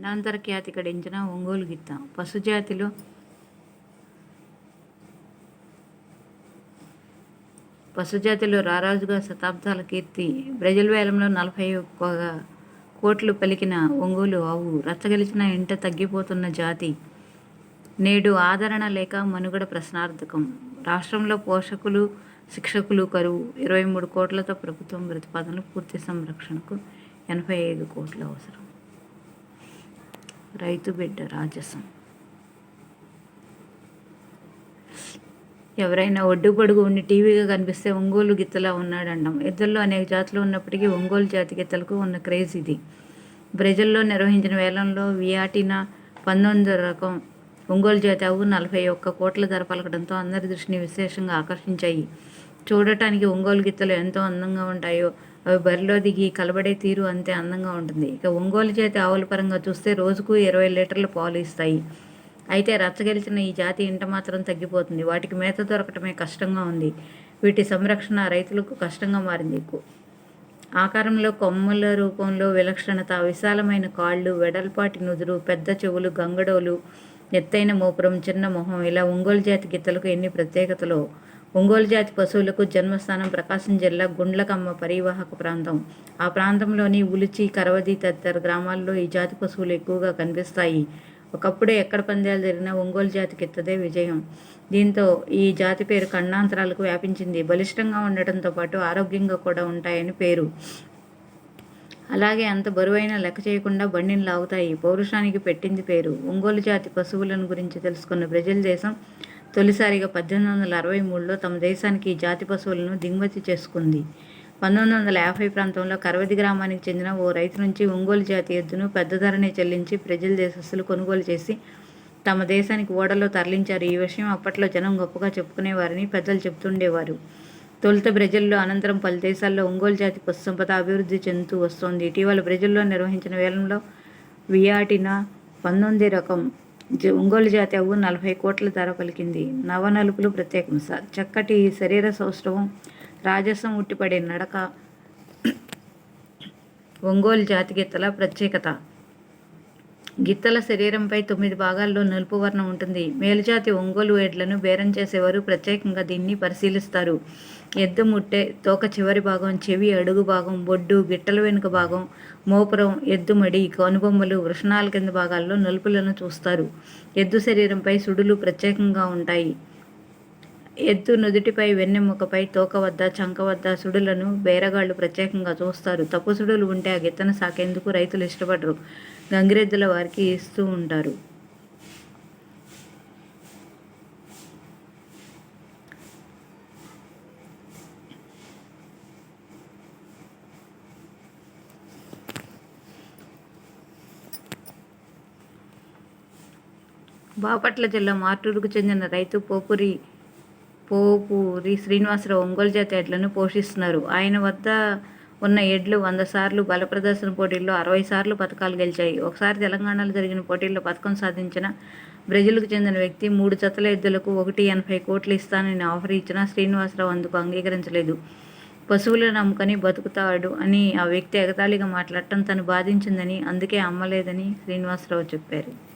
ఖండాంతర ఖ్యాతి గడించిన ఒంగోలు గిత్త. పశుజాతిలో పశుజాతిలో రారాజుగా శతాబ్దాల కీర్తి. బ్రెజిల్ వేలంలో నలభై ఒక్క కోట్లు పలికిన ఒంగోలు ఆవు. రచ్చగలిచిన ఇంట తగ్గిపోతున్న జాతి. నేడు ఆదరణ లేక మనుగడ ప్రశ్నార్థకం. రాష్ట్రంలో పోషకులు శిక్షకులు కరువు. ఇరవై మూడు కోట్లతో ప్రభుత్వం ప్రతిపాదనలు పూర్తి సంరక్షణకు ఎనభై ఐదు కోట్లు అవసరం. రైతు బిడ్డ రాజసం. ఎవరైనా ఒడ్డు పొడుగు ఉండి టీవీగా కనిపిస్తే ఒంగోలు గిత్తలా ఉన్నాడండం. ఇద్దరిలో అనేక జాతులు ఉన్నప్పటికీ ఒంగోలు జాతి గిత్తలకు ఉన్న క్రేజ్ ఇది. బ్రెజిల్లో నిర్వహించిన వేలంలో వియాటిన పంతొమ్మిది రకం ఒంగోలు జాతి అవు నలభై ఒక్క కోట్ల ధర పలకడంతో అందరి దృష్టిని విశేషంగా ఆకర్షించాయి. చూడటానికి ఒంగోలు గిత్తలు ఎంతో అందంగా ఉంటాయో అవి బరిలో దిగి కలబడే తీరు అంతే అందంగా ఉంటుంది. ఇక ఒంగోలు జాతి ఆవుల పరంగా చూస్తే రోజుకు ఇరవై లీటర్ల పాలు ఇస్తాయి. అయితే రచ్చగెలిచిన ఈ జాతి ఇంట మాత్రం తగ్గిపోతుంది. వాటికి మేత దొరకటమే కష్టంగా ఉంది. వీటి సంరక్షణ రైతులకు కష్టంగా మారింది. ఆకారంలో కొమ్మల రూపంలో విలక్షణత విశాలమైన కాళ్ళు వెడల్పాటి నుదురు పెద్ద చెవులు గంగడోలు ఎత్తైన మోపురం చిన్న మొహం ఇలా ఒంగోలు జాతి గిత్తలకు ఎన్ని ప్రత్యేకతలో ఒంగోలు జాతి పశువులకు జన్మస్థానం ప్రకాశం జిల్లా గుండ్లకమ్మ పరివాహక ప్రాంతం. ఆ ప్రాంతంలోని ఉలిచి కరవది తదితర గ్రామాల్లో ఈ జాతి పశువులు ఎక్కువగా కనిపిస్తాయి. ఒకప్పుడు ఎక్కడ పందాలు జరిగినా ఒంగోలు జాతికి ఎత్తదే విజయం. దీంతో ఈ జాతి పేరు ఖండాంతరాలకు వ్యాపించింది. బలిష్టంగా ఉండటంతో పాటు ఆరోగ్యంగా కూడా ఉంటాయని పేరు. అలాగే అంత బరువైన లెక్క చేయకుండా బండిని లాగుతాయి. పౌరుషానికి పెట్టింది పేరు. ఒంగోలు జాతి పశువులను గురించి తెలుసుకున్న బ్రెజిల్ దేశం తొలిసారిగా పద్దెనిమిది వందల అరవై మూడులో తమ దేశానికి ఈ జాతి పశువులను దిగుమతి చేసుకుంది. పంతొమ్మిది వందల యాభై ప్రాంతంలో కరవది గ్రామానికి చెందిన ఓ రైతు నుంచి ఒంగోలు జాతి ఎద్దును పెద్ద ధరనే చెల్లించి ప్రజల దేశస్తులు కొనుగోలు చేసి తమ దేశానికి ఓడలో తరలించారు. ఈ విషయం అప్పట్లో జనం గొప్పగా చెప్పుకునేవారని పెద్దలు చెబుతుండేవారు. తొలుత బ్రెజిల్లో అనంతరం పలు దేశాల్లో ఒంగోలు జాతి పశు సంపద అభివృద్ధి చెందుతూ వస్తోంది. ఇటీవల బ్రెజిల్లో నిర్వహించిన వేలంలో వియాటినా పంతొమ్మిది రకం ఒంగోలు జాతి అవు నలభై కోట్ల ధర పలికింది. నవనలుపులు ప్రత్యేకం. చక్కటి శరీర సౌష్ఠవం రాజసం ఉట్టిపడే నడక ఒంగోలు జాతి గిత్తల ప్రత్యేకత. గిత్తల శరీరంపై తొమ్మిది భాగాల్లో నలుపు వర్ణం ఉంటుంది. మేలుజాతి ఒంగోలు ఎడ్లను బేరం చేసేవారు ప్రత్యేకంగా దీన్ని పరిశీలిస్తారు. ఎద్దు ముట్టె తోక చివరి భాగం చెవి అడుగు భాగం బొడ్డు గిట్టల వెనుక భాగం మోపురం ఎద్దు మడి కనుబొమ్మలు వృషణాల కింద భాగాల్లో నలుపులను చూస్తారు. ఎద్దు శరీరంపై సుడులు ప్రత్యేకంగా ఉంటాయి. ఎద్దు నుదుటిపై వెన్నెముకపై తోక వద్ద చంక వద్ద సుడులను బేరగాళ్ళు ప్రత్యేకంగా చూస్తారు. తప్పు సుడులు ఉంటే ఆ గిత్తను సాకేందుకు రైతులు ఇష్టపడరు. గంగిరెద్దుల వారికి ఇస్తూ ఉంటారు. బాపట్ల జిల్లా మార్టూరుకు చెందిన రైతు పోపురి పోపూరి శ్రీనివాసరావు ఒంగోలు జాతి ఎడ్లను పోషిస్తున్నారు. ఆయన వద్ద ఉన్న ఎడ్లు వంద సార్లు బల ప్రదర్శన పోటీల్లో అరవై సార్లు పథకాలు గెలిచాయి. ఒకసారి తెలంగాణలో జరిగిన పోటీల్లో పథకం సాధించిన బ్రెజిల్కు చెందిన వ్యక్తి మూడు జతల ఎద్దులకు ఒకటి ఎనభై కోట్లు ఇస్తానని ఆఫర్ ఇచ్చినా శ్రీనివాసరావు అందుకు అంగీకరించలేదు. పశువులను నమ్ముకొని బతుకుతాడు అని ఆ వ్యక్తి ఎగతాళిగా మాట్లాడటం తను బాధించిందని అందుకే అమ్మలేదని శ్రీనివాసరావు చెప్పారు.